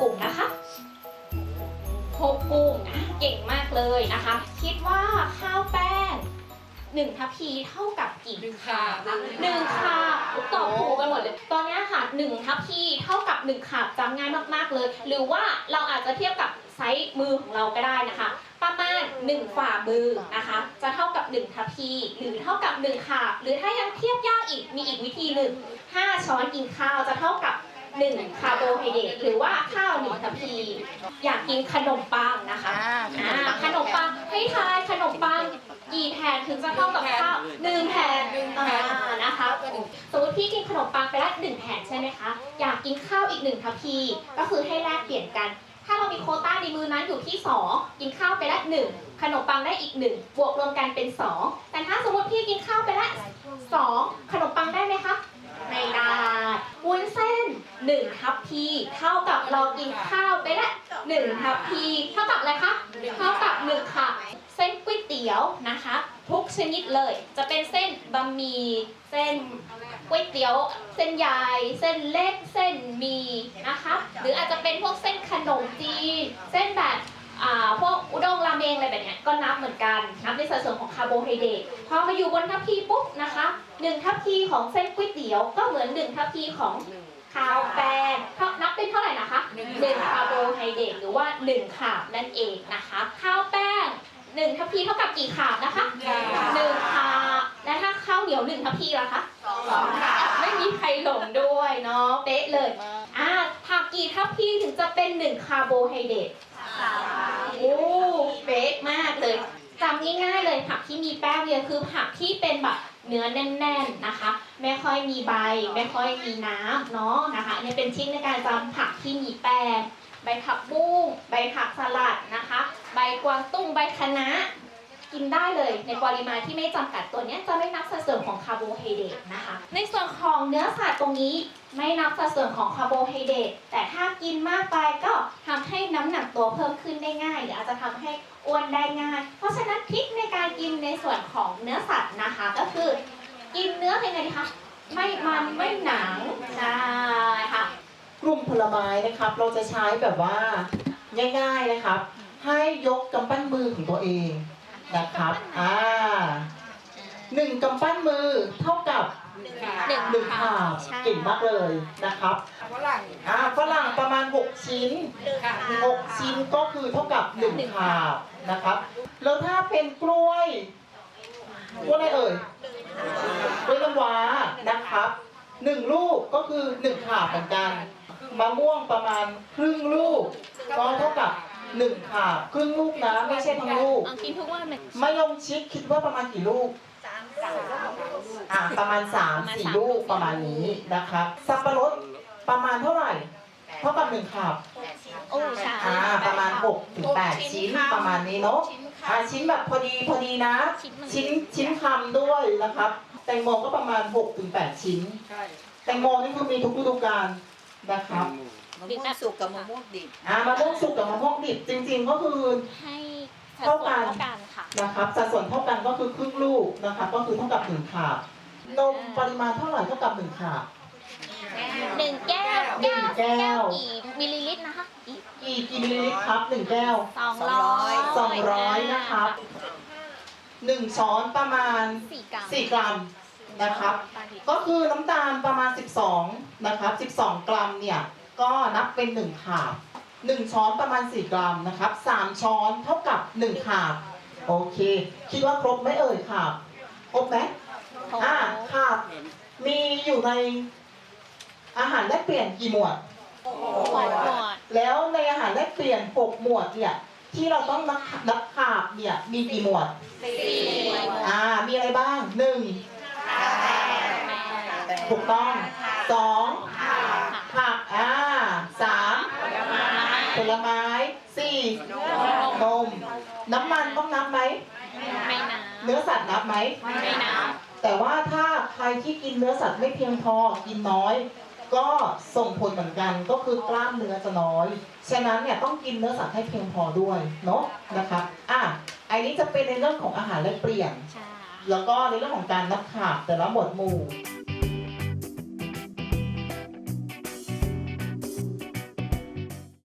กลุ่มนะคะหกกลุ่มนะเก่งมากเลยนะคะ คิดว่าข้าวแป้งหนึ่งทัพพีเท่ากับกี่หนึ่งค่ะหนึ่งขาบตอบถูกกันหมดเลย ตอนนี้ค่ะหนึ่งทัพพีเท่ากับหนึ่งขาบจำง่ายมากๆเลย หรือว่าเราอาจจะเทียบกับไซส์มือของเราก็ได้นะคะ ประมาณหนึ่งฝ่ามือนะคะ จะเท่ากับหนึ่งทัพพีหรือเท่ากับหนึ่งขาบ หรือถ้ายังเทียบยากอีกมีอีกวิธีหนึ่งห้าช้อนกินข้าวจะเท่ากับ หนึ่งคาร์โบไฮเดรตหรือว่าข้าวหนึ่งทัพพีอยากกินขนมปังนะคะอ่าขนมปังให้ทายขนมปังกี่แผ่นถึงจะเท่ากับข้าวหนึ่งแผ่นอ่านะคะสมมติพี่กินขนมปังไปแล้วหนึ่งแผ่นใช่ไหมคะอยากกินข้าวอีกหนึ่งทัพพีก็คือให้แลกเปลี่ยนกัน ถ้าเรามีโควต้าในมือนั้นอยู่ที่สองกินข้าวไปแล้วหนึ่งขนมปังได้อีกหนึ่งบวกรวมกันเป็นสองแต่ถ้าสมมติพี่กินข้าวไปแล้วสองขนมปังได้ไหมคะ หนึ่งทัพพีเท่ากับเรากินข้าวไปละงทัพพีเท่ากับอะไรคะเท่ากับห1ค่ะ เส้นก๋วยเตี๋ยวนะคะ ทุกชนิดเลย จะเป็นเส้นบะหมี่เส้นก๋วยเตี๋ยว เส้นใหญ่เส้นเล็กเส้นมีนะคะ หรืออาจจะเป็นพวกเส้นขนมจีนเส้นแบบอ่าพวกอุด้งราเมงอะไรแบบนี้ก็นับเหมือนกัน นับในสัดส่วนของคาร์โบไฮเดรตพอมาอยู่บนทัพพีปุ๊บนะคะหนึ่งทัพพีของเส้นก๋วยเตี๋ยวก็เหมือนหนึ่งทัพพีของ ข้าวแป้งเท่านับเป็นเท่าไหร่นะคะหนึ่งหนึ่งคาร์โบไฮเดรตหรือว่าหนึ่งขาบนั่นเองนะคะข้าวแป้งหนึ่งทัพพีเท่ากับกี่ขาบนะคะหนึ่งขาบและถ้าข้าวเหนียวหนึ่งทัพพีล่ะคะสองขาบไม่มีใครหลงด้วยเนาะเป๊ะเลยอ่าผักกี่ทัพพีถึงจะเป็นหนึ่งคาร์โบไฮเดรตโอ้เป๊ะมากเลยจำง่ายๆเลยผักที่มีแป้งเนี่ยคือผักที่เป็นแบบ เนื้อแน่นๆนะคะ ไม่ค่อยมีใบ ไม่ค่อยมีน้ำเนาะนะคะอันนี้เป็นทริคในการจำผักที่มีแป้งใบผักบุ้งใบผักสลัดนะคะ ใบกวางตุ้งใบคะน้ากินได้เลยในปริมาณที่ไม่จำกัดตัวเนี้ยจะไม่นับสัดส่วนของคาร์โบไฮเดรตนะคะ ในส่วนของเนื้อสัตว์ตรงนี้ไม่นับสัดส่วนของคาร์โบไฮเดรตแต่ถ้ากินมากไปก็ ให้น้ำหนักตัวเพิ่มขึ้นได้ง่าย หรืออาจจะทำให้อ้วนได้ง่าย เพราะฉะนั้นทริคในการกินในส่วนของเนื้อสัตว์นะคะ ก็คือ กินเนื้อเป็นไงดีคะไม่มันไม่หนังใช่ค่ะกลุ่มผลไม้นะครับ เราจะใช้แบบว่าง่าย ๆนะครับ ให้ยกกำปั้นมือของตัวเองนะครับอ่าหนึ่งกำปั้นมือเท่ากับหนึ่งค่ะหนึ่งหนึ่งขาบใช่เก่งมากเลยนะครับฝรั่งอ่าฝ รั่งประมาณ6ชิ้นค่ะ6ชิ้นก็คือเท่ากับ1ขาบนะครับ แล้วถ้าเป็นกล้วยกล้วยอะไรเอ่ยกล้วยน้ำว้านะครับหนึ่งลูกก็คือหนึ่งขาบเหมือนกันมะม่วงประมาณครึ่งลูกก็เท่ากับหนึ่งขาบครึ่งลูกนะไม่ใช่ทั้งลูกกินทุกวันมันมะยงชิดคิดว่าประมาณกี่ลูกอ่าประมาณ3ามสี่ลูกประมาณนี้นะครับสับปะรดประมาณเท่าไหร่ เท่ากับหนึ่งขาบโอ้ใช่อ่าประมาณ6ถึง8ชิ้นประมาณนี้เนาะอ่าชิ้นแบบพอดีพอดีนะชิ้นชิ้นคำด้วยนะครับ แตงโมก็ประมาณ6ถึง8ชิ้น ใช่แตงโมนี่คือมีทุกฤดูกาลนะครับมะม่วงสุกกับมะม่วงดิบอ่ามะม่วงสุกกับมะม่วงดิบจริง ๆ ก็คือ ให้สัดเท่าส่วนกันเท่ากันค่ะ นะครับสัดส่วนเท่ากันก็คือครึ่งลูกนะครับก็คือเท่ากับหนึ่งขาบนมปริมาณเท่าไหร่เท่ากับหนึ่งขาบหนึ่ง แก้วหนึ่งแก้ว กี่มิลลิลิตรนะคะกี่กี่กี่มิลลิลิตรครับหนึ่งแก้วสองร้อยสองร้อยนะครับหนึ่งช้อนประมาณสี่กรัมสี่กรัมนะครับ ก็คือน้ำตาลประมาณ 12นะครับ12 กรัมเนี่ยก็นับเป็น1ขาบ1ช้อนประมาณ 4 กรัมนะครับ3ช้อนเท่ากับ 1ขาบโอเค คิดว่าครบไหมเอ่ยขาบครบไหมอ่าขาบมีอยู่ในอาหารแลกเปลี่ยนกี่หมวด หมดหมดแล้วในอาหารแลกเปลี่ยน6หมวดเนี่ยที่เราต้องนับนับขาบเนี่ยมีกี่หมวดสี่อ่ามีอะไรบ้างหนึ่งถูกต้องสองผักอ่าสามผลไม้สี่นมน้ำมันต้องนับไหมไม่นะเนื้อสัตว์นับไหมไม่นะแต่ว่าถ้าใครที่กินเนื้อสัตว์ไม่เพียงพอกินน้อย ก็ส่งผลเหมือนกันก็คือกล้ามเนื้อจะน้อย ฉะนั้นเนี่ยต้องกินเนื้อสัตว์ให้เพียงพอด้วยเนาะนะครับอะอันนี้จะเป็นในเรื่องของอาหารแลกเปลี่ยน ใช่ แล้วก็ในเรื่องของการนับขาบแต่ละหมวดหมู่